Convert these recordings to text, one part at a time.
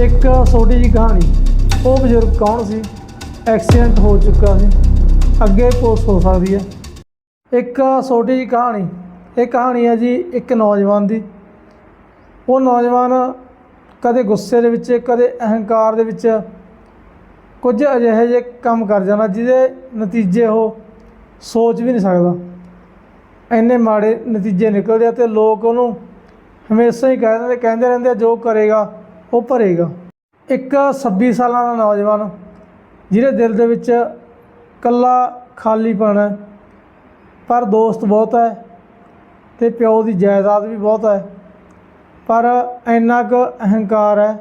ਇੱਕ ਛੋਟੀ ਜੀ ਕਹਾਣੀ। ਉਹ ਬਜ਼ੁਰਗ ਕੌਣ ਸੀ? ਐਕਸੀਡੈਂਟ ਹੋ ਚੁੱਕਾ ਸੀ। ਅੱਗੇ ਪੁਲਿਸ ਹੋ ਸਕਦੀ ਹੈ। ਇੱਕ ਛੋਟੀ ਜੀ ਕਹਾਣੀ। ਇਹ ਕਹਾਣੀ ਹੈ ਜੀ ਇੱਕ ਨੌਜਵਾਨ ਦੀ। ਉਹ ਨੌਜਵਾਨ ਕਦੇ ਗੁੱਸੇ ਦੇ ਵਿੱਚ, ਕਦੇ ਅਹੰਕਾਰ ਦੇ ਵਿੱਚ ਕੁਝ ਅਜਿਹੇ ਜਿਹੇ ਕੰਮ ਕਰ ਜਾਣਾ ਜਿਹਦੇ ਨਤੀਜੇ ਉਹ ਸੋਚ ਵੀ ਨਹੀਂ ਸਕਦਾ। ਇੰਨੇ ਮਾੜੇ ਨਤੀਜੇ ਨਿਕਲਦੇ ਆ ਤੇ ਲੋਕ ਉਹਨੂੰ ਹਮੇਸ਼ਾ ਹੀ ਕਹਿੰਦੇ ਕਹਿੰਦੇ ਰਹਿੰਦੇ ਆ, ਜੋ ਕਰੇਗਾ ਉਹ ਭਰੇਗਾ। ਇੱਕ 26 ਸਾਲਾਂ ਦਾ ਨੌਜਵਾਨ, ਜਿਹਦੇ ਦਿਲ ਦੇ ਵਿੱਚ ਕੱਲਾ ਖਾਲੀਪਣ ਹੈ, ਪਰ ਦੋਸਤ ਬਹੁਤ ਹੈ ਤੇ ਪਿਓ ਦੀ ਜਾਇਦਾਦ ਵੀ ਬਹੁਤ ਹੈ, ਪਰ ਇੰਨਾ ਕੁ ਅਹੰਕਾਰ ਹੈ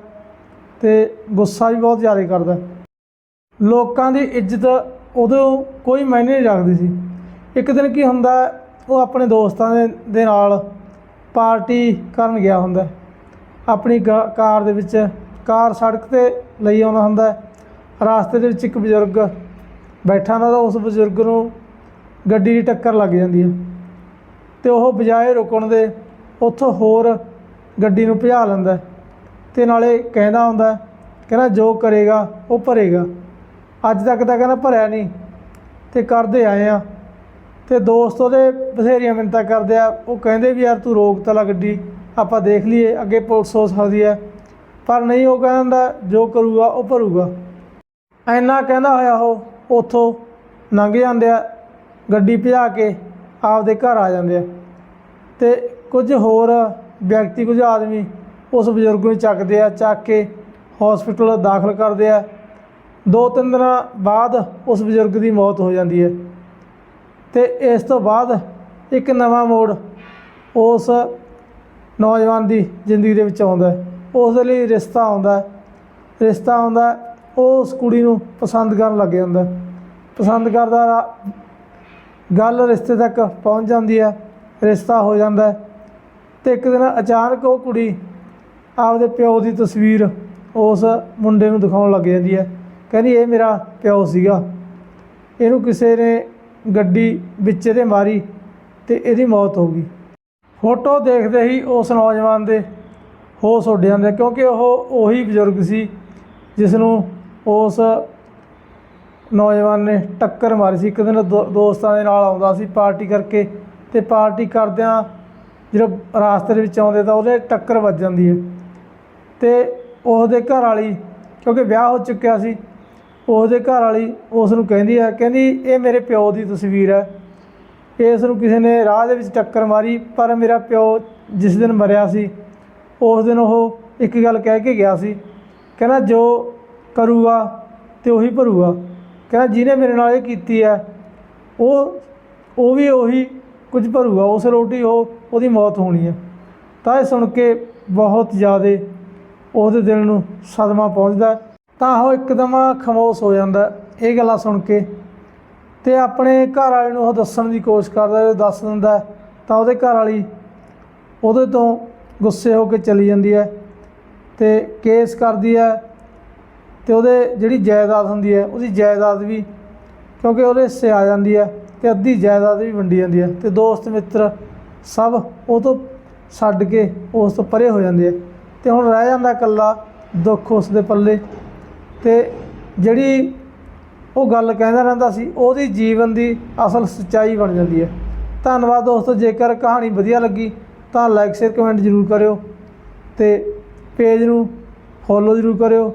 ਤੇ ਗੁੱਸਾ ਵੀ ਬਹੁਤ ਜ਼ਿਆਦਾ ਕਰਦਾ ਲੋਕਾਂ ਦੀ ਇੱਜ਼ਤ ਉਦੋਂ ਕੋਈ ਮਾਇਨੇ ਨਹੀਂ ਰੱਖਦੀ ਸੀ। ਇੱਕ ਦਿਨ ਕੀ ਹੁੰਦਾ ਉਹ ਆਪਣੇ ਦੋਸਤਾਂ ਦੇ ਦੇ ਨਾਲ ਪਾਰਟੀ ਕਰਨ ਗਿਆ ਹੁੰਦਾ ਆਪਣੀ ਗਾ- ਕਾਰ ਦੇ ਵਿੱਚ, ਕਾਰ ਸੜਕ ਤੇ ਲਈ ਆਉਂਦਾ ਹੁੰਦਾ ਹੈ। ਰਾਸਤੇ ਦੇ ਵਿੱਚ ਇੱਕ ਬਜ਼ੁਰਗ ਬੈਠਾ ਹੁੰਦਾ ਤਾਂ ਉਸ ਬਜ਼ੁਰਗ ਨੂੰ ਗੱਡੀ ਦੀ ਟੱਕਰ ਲੱਗ ਜਾਂਦੀ ਹੈ ਤੇ ਉਹ ਬਜਾਏ ਰੁਕਣ ਦੇ ਉੱਥੋਂ ਹੋਰ ਗੱਡੀ ਨੂੰ ਭਜਾ ਲੈਂਦਾ ਹੈ ਤੇ ਨਾਲੇ ਕਹਿੰਦਾ ਹੁੰਦਾ ਕਹਿੰਦਾ ਜੋ ਕਰੇਗਾ ਉਹ ਭਰੇਗਾ ਅੱਜ ਤੱਕ ਤਾਂ ਕਹਿੰਦਾ ਭਰਿਆ ਨਹੀਂ ਤੇ ਕਰਦੇ ਆਏ ਆ ਤੇ ਦੋਸਤ ਉਹਦੇ ਬਥੇਰੀਆਂ ਮਿੰਤਾ ਕਰਦੇ ਆ, ਉਹ ਕਹਿੰਦੇ ਵੀ ਯਾਰ ਤੂੰ ਰੋਕ ਤਾਂ ਲਾ ਗੱਡੀ ਆਪਾਂ ਦੇਖ ਲਈਏ, ਅੱਗੇ ਪੁਲਿਸ ਹੋ ਸਕਦੀ ਹੈ। ਪਰ ਨਹੀਂ, ਉਹ ਕਹਿੰਦਾ ਜੋ ਕਰੂਗਾ, ਉਹ ਭਰੂਗਾ। ਐਨਾ ਕਹਿੰਦਾ ਹੋਇਆ ਉਹ, ਉੱਥੋਂ ਲੰਘ ਜਾਂਦੇ ਆ, ਗੱਡੀ ਭਜਾ ਕੇ ਆਪਦੇ ਘਰ ਆ ਜਾਂਦੇ ਆ। ਤੇ ਕੁਝ ਹੋਰ ਵਿਅਕਤੀ, ਕੁਝ ਆਦਮੀ ਉਸ ਬਜ਼ੁਰਗ ਨੂੰ ਚੱਕਦੇ ਆ, ਚੱਕ ਕੇ ਹਸਪੀਟਲ ਦਾਖਲ ਕਰਦੇ ਆ। ਦੋ ਤਿੰਨ ਦਿਨਾਂ ਬਾਅਦ ਉਸ ਬਜ਼ੁਰਗ ਦੀ ਮੌਤ ਹੋ ਜਾਂਦੀ ਹੈ। ਤੇ ਇਸ ਤੋਂ ਬਾਅਦ ਇੱਕ ਨਵਾਂ ਮੋੜ ਉਸ ਨੌਜਵਾਨ ਦੀ ਜ਼ਿੰਦਗੀ ਦੇ ਵਿੱਚ ਆਉਂਦਾ ਉਸ ਦੇ ਲਈ ਰਿਸ਼ਤਾ ਆਉਂਦਾ ਰਿਸ਼ਤਾ ਆਉਂਦਾ ਉਹ ਉਸ ਕੁੜੀ ਨੂੰ ਪਸੰਦ ਕਰਨ ਲੱਗ ਜਾਂਦਾ ਪਸੰਦ ਕਰਦਾ ਰਾ- ਗੱਲ ਰਿਸ਼ਤੇ ਤੱਕ ਪਹੁੰਚ ਜਾਂਦੀ ਹੈ, ਰਿਸ਼ਤਾ ਹੋ ਜਾਂਦਾ ਹੈ ਤੇ ਇੱਕ ਦਿਨ ਅਚਾਨਕ ਉਹ ਕੁੜੀ ਆਪਦੇ ਪਿਓ ਦੀ ਤਸਵੀਰ ਉਸ ਮੁੰਡੇ ਨੂੰ ਦਿਖਾਉਣ ਲੱਗ ਜਾਂਦੀ ਹੈ। ਕਹਿੰਦੀ, ਇਹ ਮੇਰਾ ਪਿਓ ਸੀਗਾ। ਇਹਨੂੰ ਕਿਸੇ ਨੇ ਗੱਡੀ ਵਿੱਚ ਇਹਦੇ ਮਾਰੀ ਤੇ ਇਹਦੀ ਮੌਤ ਹੋ ਗਈ। ਫੋਟੋ ਦੇਖਦੇ ਹੀ ਉਸ ਨੌਜਵਾਨ ਦੇ ਹੋਸ਼ ਉੱਡ ਜਾਂਦੇ ਕਿਉਂਕਿ ਉਹ ਉਹੀ ਬਜ਼ੁਰਗ ਸੀ ਜਿਸ ਨੂੰ ਉਸ ਨੌਜਵਾਨ ਨੇ ਟੱਕਰ ਮਾਰੀ ਸੀ। ਇੱਕ ਦਿਨ ਦੋ- ਦੋਸਤਾਂ ਦੇ ਨਾਲ ਆਉਂਦਾ ਸੀ ਪਾਰਟੀ ਕਰਕੇ ਤੇ ਪਾਰਟੀ ਕਰਦਿਆਂ ਜਦੋਂ ਰਾਸਤੇ ਦੇ ਵਿੱਚ ਆਉਂਦੇ ਤਾਂ ਉਹਦੇ ਟੱਕਰ ਵੱਜ ਜਾਂਦੀ ਹੈ ਤੇ ਉਹਦੇ ਘਰ ਵਾਲੀ, ਕਿਉਂਕਿ ਵਿਆਹ ਹੋ ਚੁੱਕਿਆ ਸੀ, ਉਹਦੇ ਘਰ ਵਾਲੀ ਉਸ ਨੂੰ ਕਹਿੰਦੀ ਹੈ, ਕਹਿੰਦੀ, ਇਹ ਮੇਰੇ ਪਿਓ ਦੀ ਤਸਵੀਰ ਹੈ। ਇਸ ਨੂੰ ਕਿਸੇ ਨੇ ਰਾਹ ਦੇ ਵਿੱਚ ਟੱਕਰ ਮਾਰੀ, ਪਰ ਮੇਰਾ ਪਿਓ ਜਿਸ ਦਿਨ ਮਰਿਆ ਸੀ, ਉਸ ਦਿਨ ਉਹ ਇੱਕ ਗੱਲ ਕਹਿ ਕੇ ਗਿਆ ਸੀ, ਕਹਿੰਦਾ ਜੋ ਕਰੂਗਾ ਤੇ ਉਹੀ ਭਰੂਗਾ। ਕਹਿੰਦਾ ਜਿਹਨੇ ਮੇਰੇ ਨਾਲ ਇਹ ਕੀਤੀ ਹੈ, ਉਹ ਉਹ ਵੀ ਉਹੀ ਕੁਝ ਭਰੂਗਾ, ਉਸ ਰੋਟੀ ਉਹ, ਉਹਦੀ ਮੌਤ ਹੋਣੀ ਹੈ। ਤਾਂ ਇਹ ਸੁਣ ਕੇ ਬਹੁਤ ਜ਼ਿਆਦਾ ਉਹਦੇ ਦਿਲ ਨੂੰ ਸਦਮਾ ਪਹੁੰਚਦਾ ਤਾਂ ਉਹ ਇੱਕਦਮ ਖਾਮੋਸ਼ ਹੋ ਜਾਂਦਾ ਇਹ ਗੱਲਾਂ ਸੁਣ ਕੇ ਤੇ ਆਪਣੇ ਘਰ ਵਾਲੇ ਨੂੰ ਉਹ ਦੱਸਣ ਦੀ ਕੋਸ਼ਿਸ਼ ਕਰਦਾ ਜਦੋਂ ਦੱਸ ਦਿੰਦਾ ਤਾਂ ਉਹਦੇ ਘਰ ਵਾਲੀ ਉਹਦੇ ਤੋਂ ਗੁੱਸੇ ਹੋ ਕੇ ਚਲੀ ਜਾਂਦੀ ਹੈ ਤੇ ਕੇਸ ਕਰਦੀ ਹੈ ਤੇ ਉਹਦੇ ਜਿਹੜੀ ਜਾਇਦਾਦ ਹੁੰਦੀ ਹੈ, ਉਹਦੀ ਜਾਇਦਾਦ ਵੀ ਕਿਉਂਕਿ ਉਹਦੇ ਹਿੱਸੇ ਆ ਜਾਂਦੀ ਹੈ ਤੇ ਅੱਧੀ ਜਾਇਦਾਦ ਵੀ ਵੰਡੀ ਜਾਂਦੀ ਹੈ ਤੇ ਦੋਸਤ ਮਿੱਤਰ ਸਭ ਉਹ ਤੋਂ ਛੱਡ ਕੇ ਉਸ ਤੋਂ ਪਰੇ ਹੋ ਜਾਂਦੇ ਆ ਤੇ ਹੁਣ ਰਹਿ ਜਾਂਦਾ ਇਕੱਲਾ, ਦੁੱਖ ਉਸ ਦੇ ਪੱਲੇ ਤੇ ਜਿਹੜੀ ਉਹ ਗੱਲ ਕਹਿੰਦਾ ਰਹਿੰਦਾ ਸੀ, ਉਹਦੀ ਜੀਵਨ ਦੀ ਅਸਲ ਸੱਚਾਈ ਬਣ ਜਾਂਦੀ ਹੈ। ਧੰਨਵਾਦ ਦੋਸਤੋ, ਜੇਕਰ ਕਹਾਣੀ ਵਧੀਆ ਲੱਗੀ, ਤਾਂ ਲਾਈਕ ਸ਼ੇਅਰ ਕਮੈਂਟ ਜ਼ਰੂਰ ਕਰਿਓ ਤੇ ਪੇਜ ਨੂੰ ਫੋਲੋ ਜ਼ਰੂਰ ਕਰਿਓ।